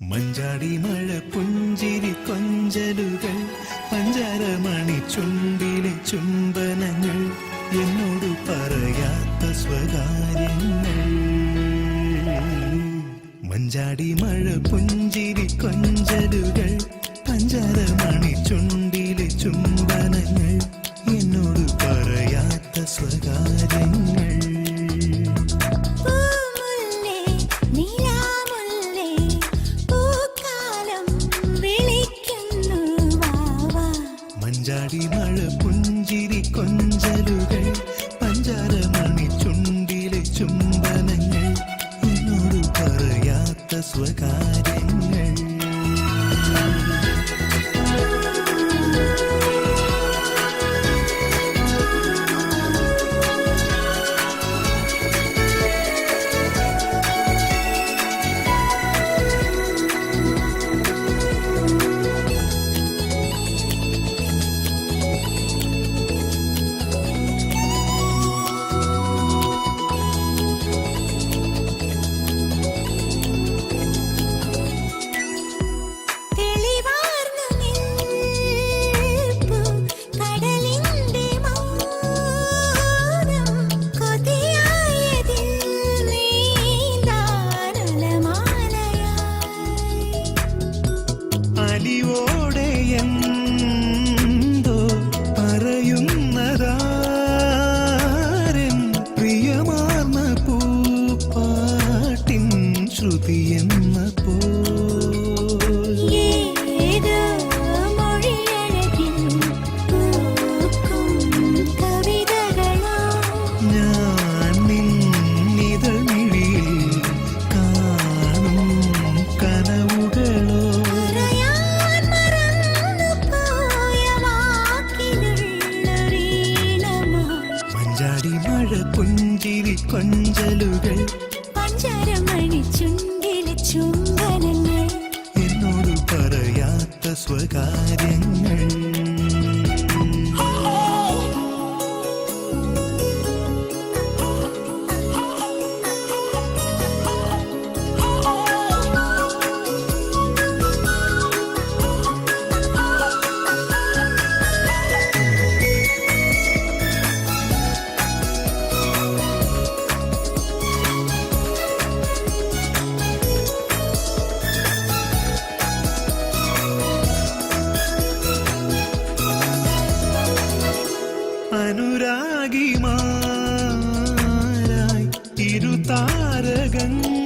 മഞ്ചാടി മഴ പുഞ്ചിരി കൊഞ്ചലുകൾ പഞ്ചാരമണി ചുണ്ടിലെ ചുംബനങ്ങൾ എന്നോട് പറയാത്ത സ്വകാര്യങ്ങൾ. മഞ്ചാടി മഴ പുഞ്ചിരി കൊഞ്ചലുകൾ പഞ്ചാരമണി ചുണ്ടിലെ ചുംബനങ്ങൾ മഞ്ചാടി മഴ പുഞ്ചിരി കൊഞ്ചലുകൾ പഞ്ചാരമണി ചുണ്ടിലെ ചുംബനങ്ങൾ എന്നോട് പറയാത്ത സ്വകാര്യങ്ങൾ. അലിവോടെ എന്തോ അനുരാഗിമാരായി ഇരുതാരകങ്ങൾ